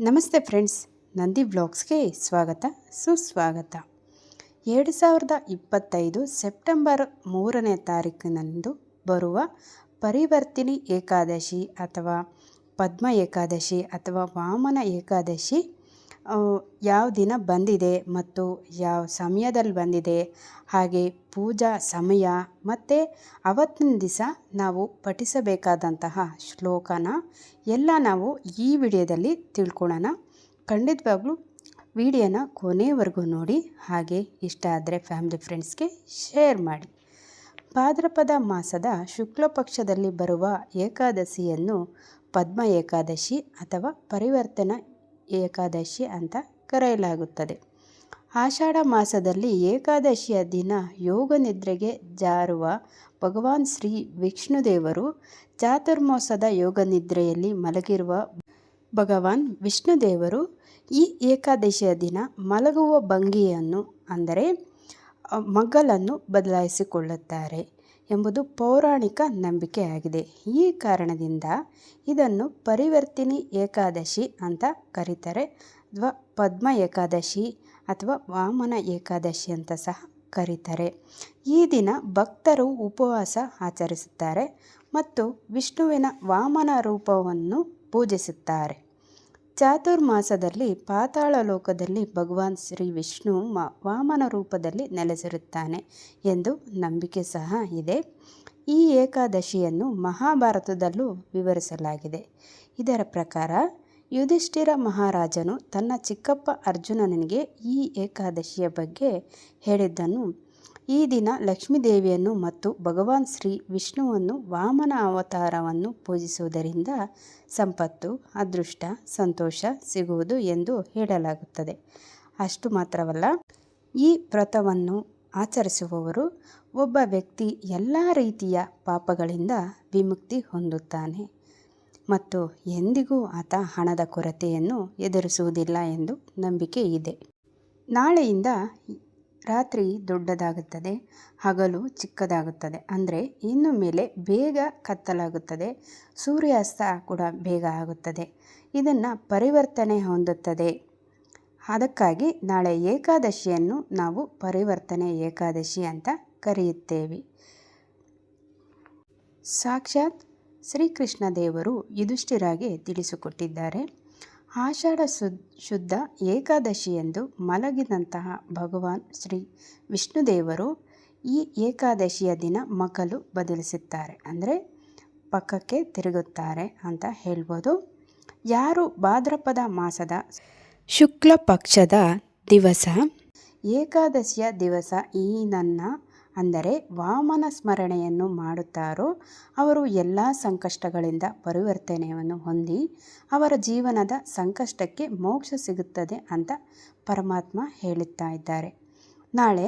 ನಮಸ್ತೆ ಫ್ರೆಂಡ್ಸ್, ನಂದಿ ಬ್ಲಾಗ್ಸ್ಗೆ ಸ್ವಾಗತ, ಸುಸ್ವಾಗತ. ಎರಡು ಸಾವಿರದ ಇಪ್ಪತ್ತೈದು ಸೆಪ್ಟೆಂಬರ್ ಮೂರನೇ ತಾರೀಕಿನಂದು ಬರುವ ಪರಿವರ್ತಿನಿ ಏಕಾದಶಿ ಅಥವಾ ಪದ್ಮ ಏಕಾದಶಿ ಅಥವಾ ವಾಮನ ಏಕಾದಶಿ ಯಾವ ದಿನ ಬಂದಿದೆ ಮತ್ತು ಯಾವ ಸಮಯದಲ್ಲಿ ಬಂದಿದೆ, ಹಾಗೆ ಪೂಜಾ ಸಮಯ ಮತ್ತು ಅವತ್ತಿನ ದಿವಸ ನಾವು ಪಠಿಸಬೇಕಾದಂತಹ ಶ್ಲೋಕನ ಎಲ್ಲ ನಾವು ಈ ವಿಡಿಯೋದಲ್ಲಿ ತಿಳ್ಕೊಳ್ಳೋಣ. ಖಂಡಿತವಾಗ್ಲೂ ವಿಡಿಯೋನ ಕೊನೆವರೆಗೂ ನೋಡಿ, ಹಾಗೆ ಇಷ್ಟ ಆದರೆ ಫ್ಯಾಮಿಲಿ ಫ್ರೆಂಡ್ಸ್ಗೆ ಶೇರ್ ಮಾಡಿ. ಭಾದ್ರಪದ ಮಾಸದ ಶುಕ್ಲ ಪಕ್ಷದಲ್ಲಿ ಬರುವ ಏಕಾದಶಿಯನ್ನು ಪದ್ಮ ಏಕಾದಶಿ ಅಥವಾ ಪರಿವರ್ತನ ಏಕಾದಶಿ ಅಂತ ಕರೆಯಲಾಗುತ್ತದೆ. ಆಷಾಢ ಮಾಸದಲ್ಲಿ ಏಕಾದಶಿಯ ದಿನ ಯೋಗ ನಿದ್ರೆಗೆ ಜಾರುವ ಭಗವಾನ್ ಶ್ರೀ ವಿಷ್ಣುದೇವರು ಚಾತುರ್ಮಾಸದ ಯೋಗ ನಿದ್ರೆಯಲ್ಲಿ ಮಲಗಿರುವ ಭಗವಾನ್ ವಿಷ್ಣುದೇವರು ಈ ಏಕಾದಶಿಯ ದಿನ ಮಲಗುವ ಭಂಗಿಯನ್ನು ಅಂದರೆ ಮಗ್ಗಲನ್ನು ಬದಲಾಯಿಸಿಕೊಳ್ಳುತ್ತಾರೆ. ಎಂಬುದು ಪೌರಾಣಿಕ ನಂಬಿಕೆಯಾಗಿದೆ. ಈ ಕಾರಣದಿಂದ ಇದನ್ನು ಪರಿವರ್ತಿನಿ ಏಕಾದಶಿ ಅಂತ ಕರೀತಾರೆ. ಅಥವಾ ಪದ್ಮ ಏಕಾದಶಿ ಅಥವಾ ವಾಮನ ಏಕಾದಶಿ ಅಂತ ಸಹ ಕರೀತಾರೆ. ಈ ದಿನ ಭಕ್ತರು ಉಪವಾಸ ಆಚರಿಸುತ್ತಾರೆ ಮತ್ತು ವಿಷ್ಣುವಿನ ವಾಮನ ರೂಪವನ್ನು ಪೂಜಿಸುತ್ತಾರೆ. ಚಾತುರ್ಮಾಸದಲ್ಲಿ ಪಾತಾಳ ಲೋಕದಲ್ಲಿ ಭಗವಾನ್ ಶ್ರೀ ವಿಷ್ಣು ವಾಮನ ರೂಪದಲ್ಲಿ ನೆಲೆಸಿರುತ್ತಾನೆ ಎಂದು ನಂಬಿಕೆ ಸಹ ಇದೆ. ಈ ಏಕಾದಶಿಯನ್ನು ಮಹಾಭಾರತದಲ್ಲೂ ವಿವರಿಸಲಾಗಿದೆ. ಇದರ ಪ್ರಕಾರ, ಯುಧಿಷ್ಠಿರ ಮಹಾರಾಜನು ತನ್ನ ಚಿಕ್ಕಪ್ಪ ಅರ್ಜುನನಿಗೆ ಈ ಏಕಾದಶಿಯ ಬಗ್ಗೆ ಹೇಳಿದ್ದನು ಈ ದಿನ ಲಕ್ಷ್ಮೀದೇವಿಯನ್ನು ಮತ್ತು ಭಗವಾನ್ ಶ್ರೀ ವಿಷ್ಣುವನ್ನು ವಾಮನ ಅವತಾರವನ್ನು ಪೂಜಿಸುವುದರಿಂದ ಸಂಪತ್ತು, ಅದೃಷ್ಟ, ಸಂತೋಷ ಸಿಗುವುದು ಎಂದು ಹೇಳಲಾಗುತ್ತದೆ. ಅಷ್ಟು ಮಾತ್ರವಲ್ಲ, ಈ ವ್ರತವನ್ನು ಆಚರಿಸುವವರು ಒಬ್ಬ ವ್ಯಕ್ತಿ ಎಲ್ಲ ರೀತಿಯ ಪಾಪಗಳಿಂದ ವಿಮುಕ್ತಿ ಹೊಂದುತ್ತಾನೆ ಮತ್ತು ಎಂದಿಗೂ ಆತ ಹಣದ ಕೊರತೆಯನ್ನು ಎದುರಿಸುವುದಿಲ್ಲ ಎಂದು ನಂಬಿಕೆ ಇದೆ. ನಾಳೆಯಿಂದ ರಾತ್ರಿ ದೊಡ್ಡದಾಗುತ್ತದೆ, ಹಗಲು ಚಿಕ್ಕದಾಗುತ್ತದೆ. ಅಂದರೆ ಇನ್ನು ಮೇಲೆ ಬೇಗ ಕತ್ತಲಾಗುತ್ತದೆ, ಸೂರ್ಯಾಸ್ತ ಕೂಡ ಬೇಗ ಆಗುತ್ತದೆ. ಇದನ್ನು ಪರಿವರ್ತನೆ ಹೊಂದುತ್ತದೆ. ಅದಕ್ಕಾಗಿ ನಾಳೆ ಏಕಾದಶಿಯನ್ನು ನಾವು ಪರಿವರ್ತನೆ ಏಕಾದಶಿ ಅಂತ ಕರೆಯುತ್ತೇವೆ. ಸಾಕ್ಷಾತ್ ಶ್ರೀಕೃಷ್ಣ ದೇವರು ಯುಧಿಷ್ಠಿರಾಗೆ ತಿಳಿಸಿಕೊಟ್ಟಿದ್ದಾರೆ. ಆಷಾಢ ಶುದ್ ಶುದ್ಧ ಏಕಾದಶಿಯಂದು ಮಲಗಿದಂತಹ ಭಗವಾನ್ ಶ್ರೀ ವಿಷ್ಣುದೇವರು ಈ ಏಕಾದಶಿಯ ದಿನ ಮಗಲು ಬದಲಿಸುತ್ತಾರೆ. ಅಂದರೆ ಪಕ್ಕಕ್ಕೆ ತಿರುಗುತ್ತಾರೆ ಅಂತ ಹೇಳ್ಬೋದು. ಯಾರು ಭಾದ್ರಪದ ಮಾಸದ ಶುಕ್ಲ ಪಕ್ಷದ ದಿವಸ? ಏಕಾದಶಿಯ ದಿವಸ ಈ ನನ್ನ ಅಂದರೆ ವಾಮನ ಸ್ಮರಣೆಯನ್ನು ಮಾಡುತ್ತಾರೋ ಅವರು ಎಲ್ಲ ಸಂಕಷ್ಟಗಳಿಂದ ಪರಿವರ್ತನೆಯನ್ನು ಹೊಂದಿ ಅವರ ಜೀವನದ ಸಂಕಷ್ಟಕ್ಕೆ ಮೋಕ್ಷ ಸಿಗುತ್ತದೆ ಅಂತ ಪರಮಾತ್ಮ ಹೇಳುತ್ತಾ ಇದ್ದಾರೆ. ನಾಳೆ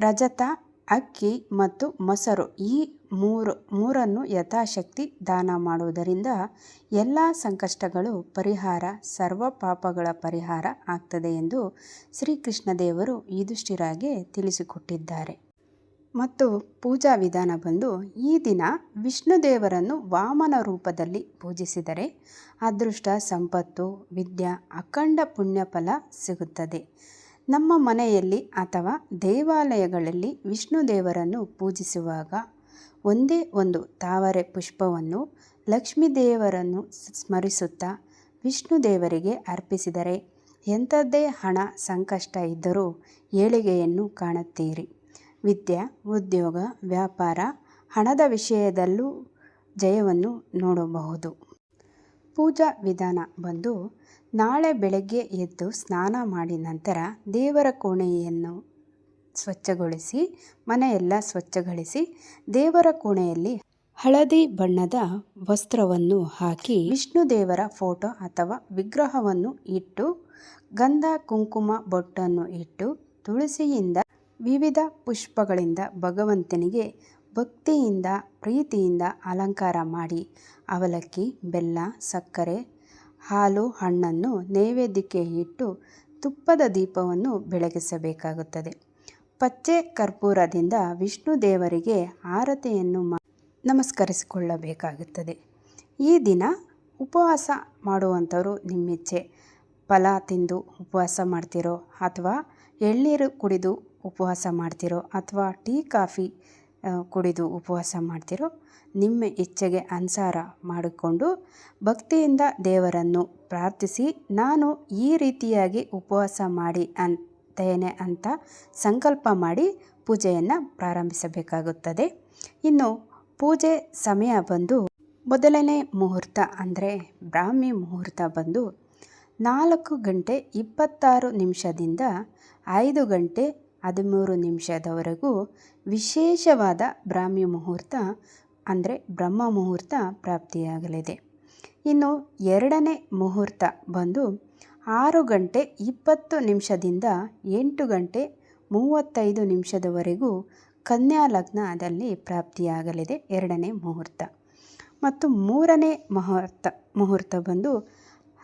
ರಜತ, ಅಕ್ಕಿ ಮತ್ತು ಮೊಸರು ಈ ಮೂರು, ಮೂರನ್ನು ಯಥಾಶಕ್ತಿ ದಾನ ಮಾಡುವುದರಿಂದ ಎಲ್ಲ ಸಂಕಷ್ಟಗಳು ಪರಿಹಾರ, ಸರ್ವ ಪಾಪಗಳ ಪರಿಹಾರ ಆಗ್ತದೆ ಎಂದು ಶ್ರೀಕೃಷ್ಣ ದೇವರು ಯುಧಿಷ್ಠಿರಾಗೆ ತಿಳಿಸಿಕೊಟ್ಟಿದ್ದಾರೆ. ಮತ್ತು ಪೂಜಾ ವಿಧಾನ ಬಂದು ಈ ದಿನ ವಿಷ್ಣು ದೇವರನ್ನು ವಾಮನ ರೂಪದಲ್ಲಿ ಪೂಜಿಸಿದರೆ ಅದೃಷ್ಟ, ಸಂಪತ್ತು, ವಿದ್ಯಾ, ಅಖಂಡ ಪುಣ್ಯಫಲ ಸಿಗುತ್ತದೆ. ನಮ್ಮ ಮನೆಯಲ್ಲಿ ಅಥವಾ ದೇವಾಲಯಗಳಲ್ಲಿ ವಿಷ್ಣು ದೇವರನ್ನು ಪೂಜಿಸುವಾಗ ಒಂದೇ ಒಂದು ತಾವರೆ ಪುಷ್ಪವನ್ನು ಲಕ್ಷ್ಮೀ ದೇವರನ್ನು ಸ್ಮರಿಸುತ್ತಾ ವಿಷ್ಣು ದೇವರಿಗೆ ಅರ್ಪಿಸಿದರೆ ಎಂಥದ್ದೇ ಹಣ, ಸಂಕಷ್ಟ ಇದ್ದರೂ ಏಳಿಗೆಯನ್ನು ಕಾಣುತ್ತೀರಿ. ವಿದ್ಯೆ, ಉದ್ಯೋಗ, ವ್ಯಾಪಾರ, ಹಣದ ವಿಷಯದಲ್ಲೂ ಜಯವನ್ನು ನೋಡಬಹುದು. ಪೂಜಾ ವಿಧಾನ ಬಂದು, ನಾಳೆ ಬೆಳಗ್ಗೆ ಎದ್ದು ಸ್ನಾನ ಮಾಡಿ ನಂತರ ದೇವರ ಕೋಣೆಯನ್ನು ಸ್ವಚ್ಛಗೊಳಿಸಿ, ಮನೆಯೆಲ್ಲ ಸ್ವಚ್ಛಗೊಳಿಸಿ ದೇವರ ಕೋಣೆಯಲ್ಲಿ ಹಳದಿ ಬಣ್ಣದ ವಸ್ತ್ರವನ್ನು ಹಾಕಿ, ವಿಷ್ಣು ದೇವರ ಫೋಟೋ ಅಥವಾ ವಿಗ್ರಹವನ್ನು ಇಟ್ಟು, ಗಂಧ, ಕುಂಕುಮ ಬೊಟ್ಟನ್ನು ಇಟ್ಟು, ತುಳಸಿಯಿಂದ ವಿವಿಧ ಪುಷ್ಪಗಳಿಂದ ಭಗವಂತನಿಗೆ ಭಕ್ತಿಯಿಂದ, ಪ್ರೀತಿಯಿಂದ ಅಲಂಕಾರ ಮಾಡಿ. ಅವಲಕ್ಕಿ, ಬೆಲ್ಲ, ಸಕ್ಕರೆ, ಹಾಲು, ಹಣ್ಣನ್ನು ನೈವೇದ್ಯಕ್ಕೆ ಇಟ್ಟು ತುಪ್ಪದ ದೀಪವನ್ನು ಬೆಳಗಿಸಬೇಕಾಗುತ್ತದೆ. ಪಚ್ಚೆ ಕರ್ಪೂರದಿಂದ ವಿಷ್ಣು ದೇವರಿಗೆ ಆರತಿಯನ್ನು ಮಾ ನಮಸ್ಕರಿಸಿಕೊಳ್ಳಬೇಕಾಗುತ್ತದೆ. ಈ ದಿನ ಉಪವಾಸ ಮಾಡುವಂಥವರು ನಿಮ್ಮಿಚ್ಛೆ ಫಲ ತಿಂದು ಉಪವಾಸ ಮಾಡ್ತಿರೋ ಅಥವಾ ಎಳ್ನೀರು ಕುಡಿದು ಉಪವಾಸ ಮಾಡ್ತಿರೋ ಅಥವಾ ಟೀ, ಕಾಫಿ ಕುಡಿದು ಉಪವಾಸ ಮಾಡ್ತಿರೋ ನಿಮ್ಮ ಇಚ್ಛೆಗೆ ಅನುಸಾರ ಮಾಡಿಕೊಂಡು ಭಕ್ತಿಯಿಂದ ದೇವರನ್ನು ಪ್ರಾರ್ಥಿಸಿ, ನಾನು ಈ ರೀತಿಯಾಗಿ ಉಪವಾಸ ಮಾಡಿ ಅಂತೇನೆ ಅಂತ ಸಂಕಲ್ಪ ಮಾಡಿ ಪೂಜೆಯನ್ನು ಪ್ರಾರಂಭಿಸಬೇಕಾಗುತ್ತದೆ. ಇನ್ನು ಪೂಜೆ ಸಮಯ ಬಂದು ಮೊದಲನೇ ಮುಹೂರ್ತ ಅಂದರೆ ಬ್ರಾಹ್ಮಿ ಮುಹೂರ್ತ ಬಂದು ನಾಲ್ಕು ಗಂಟೆ ಇಪ್ಪತ್ತಾರು ನಿಮಿಷದಿಂದ ಐದು ಗಂಟೆ ಹದಿಮೂರು ನಿಮಿಷದವರೆಗೂ ವಿಶೇಷವಾದ ಬ್ರಾಹ್ಮಿ ಮುಹೂರ್ತ, ಅಂದರೆ ಬ್ರಹ್ಮ ಮುಹೂರ್ತ ಪ್ರಾಪ್ತಿಯಾಗಲಿದೆ. ಇನ್ನು ಎರಡನೇ ಮುಹೂರ್ತ ಬಂದು ಆರು ಗಂಟೆ ಇಪ್ಪತ್ತು ನಿಮಿಷದಿಂದ ಎಂಟು ಗಂಟೆ ಮೂವತ್ತೈದು ನಿಮಿಷದವರೆಗೂ ಕನ್ಯಾ ಲಗ್ನದಲ್ಲಿ ಪ್ರಾಪ್ತಿಯಾಗಲಿದೆ ಎರಡನೇ ಮುಹೂರ್ತ. ಮತ್ತು ಮೂರನೇ ಮುಹೂರ್ತ ಮುಹೂರ್ತ ಬಂದು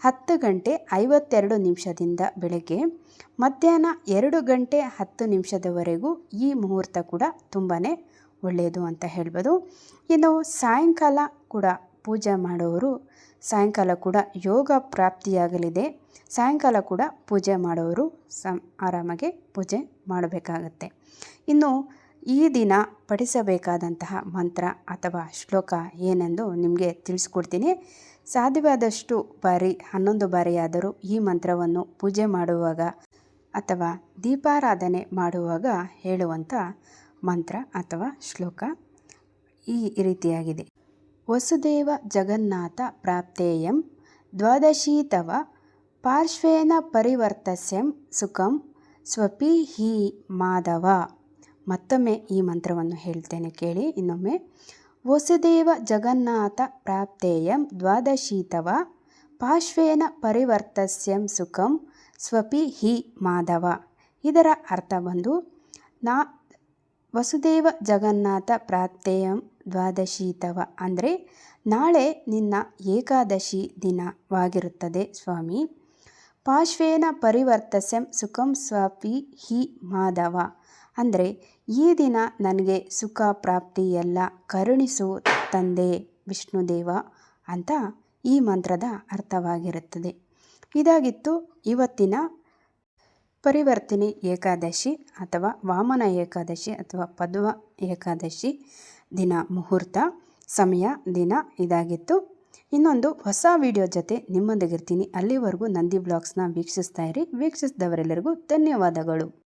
ಹತ್ತು ಗಂಟೆ ಐವತ್ತೆರಡು ನಿಮಿಷದಿಂದ ಬೆಳಗ್ಗೆ, ಮಧ್ಯಾಹ್ನ ಎರಡು ಗಂಟೆ ಹತ್ತು ನಿಮಿಷದವರೆಗೂ ಈ ಮುಹೂರ್ತ ಕೂಡ ತುಂಬಾ ಒಳ್ಳೆಯದು ಅಂತ ಹೇಳ್ಬೋದು. ಇನ್ನು ಸಾಯಂಕಾಲ ಕೂಡ ಪೂಜೆ ಮಾಡೋರು, ಸಾಯಂಕಾಲ ಕೂಡ ಯೋಗ ಪ್ರಾಪ್ತಿಯಾಗಲಿದೆ. ಸಾಯಂಕಾಲ ಕೂಡ ಪೂಜೆ ಮಾಡೋರು ಸಂ, ಆರಾಮಾಗಿ ಪೂಜೆ ಮಾಡಬೇಕಾಗತ್ತೆ. ಇನ್ನು ಈ ದಿನ ಪಠಿಸಬೇಕಾದಂತಹ ಮಂತ್ರ ಅಥವಾ ಶ್ಲೋಕ ಏನೆಂದು ನಿಮಗೆ ತಿಳಿಸ್ಕೊಡ್ತೀನಿ. ಸಾಧ್ಯವಾದಷ್ಟು ಬಾರಿ, ಹನ್ನೊಂದು ಬಾರಿಯಾದರೂ ಈ ಮಂತ್ರವನ್ನು ಪೂಜೆ ಮಾಡುವಾಗ ಅಥವಾ ದೀಪಾರಾಧನೆ ಮಾಡುವಾಗ ಹೇಳುವಂಥ ಮಂತ್ರ ಅಥವಾ ಶ್ಲೋಕ ಈ ರೀತಿಯಾಗಿದೆ. ವಸುದೇವ ಜಗನ್ನಾಥ ಪ್ರಾಪ್ತೇಯಂ ದ್ವಾದಶೀತವ ಪಾರ್ಶ್ವೇನ ಪರಿವರ್ತಸ್ಯಂ ಸುಖಂ ಸ್ವಪಿ ಹಿ ಮಾಧವ. ಮತ್ತೊಮ್ಮೆ ಈ ಮಂತ್ರವನ್ನು ಹೇಳ್ತೇನೆ ಕೇಳಿ ಇನ್ನೊಮ್ಮೆ. ವಸುದೇವ ಜಗನ್ನಾಥ ಪ್ರಾಪ್ತೇಯಂ ದ್ವಾದಶೀತವ ಪಾಶ್ವೇನ ಪರಿವರ್ತಸ್ಯಂ ಸುಖಂ ಸ್ವಪಿ ಹಿ ಮಾಧವ. ಇದರ ಅರ್ಥ ಬಂದು ನಾ ವಸುದೇವ ಜಗನ್ನಾಥ ಪ್ರಾಪ್ತೇಯಂ ದ್ವಾದಶೀತವ ಅಂದರೆ ನಾಳೆ ನಿನ್ನ ಏಕಾದಶಿ ದಿನವಾಗಿರುತ್ತದೆ ಸ್ವಾಮಿ. ಪಾಶ್ವೇನ ಪರಿವರ್ತಸ್ಯಂ ಸುಖಂ ಸ್ವಪಿ ಹಿ ಮಾಧವ. ಅಂದರೆ ಈ ದಿನ ನನಗೆ ಸುಖ, ಪ್ರಾಪ್ತಿ ಎಲ್ಲ ಕರುಣಿಸು ತಂದೆ ವಿಷ್ಣುದೇವ ಅಂತ ಈ ಮಂತ್ರದ ಅರ್ಥವಾಗಿರುತ್ತದೆ. ಇದಾಗಿತ್ತು ಇವತ್ತಿನ ಪರಿವರ್ತನೆ ಏಕಾದಶಿ ಅಥವಾ ವಾಮನ ಏಕಾದಶಿ ಅಥವಾ ಪದ್ವ ಏಕಾದಶಿ ದಿನ ಮುಹೂರ್ತ, ಸಮಯ ದಿನ ಇದಾಗಿತ್ತು. ಇನ್ನೊಂದು ಹೊಸ ವಿಡಿಯೋ ಜೊತೆ ನಿಮ್ಮೊಂದಿಗಿರ್ತೀನಿ. ಅಲ್ಲಿವರೆಗೂ ನಂದಿ ಬ್ಲಾಗ್ಸ್ನ ವೀಕ್ಷಿಸ್ತಾ ಇರಿ. ವೀಕ್ಷಿಸಿದವರೆಲ್ಲರಿಗೂ ಧನ್ಯವಾದಗಳು.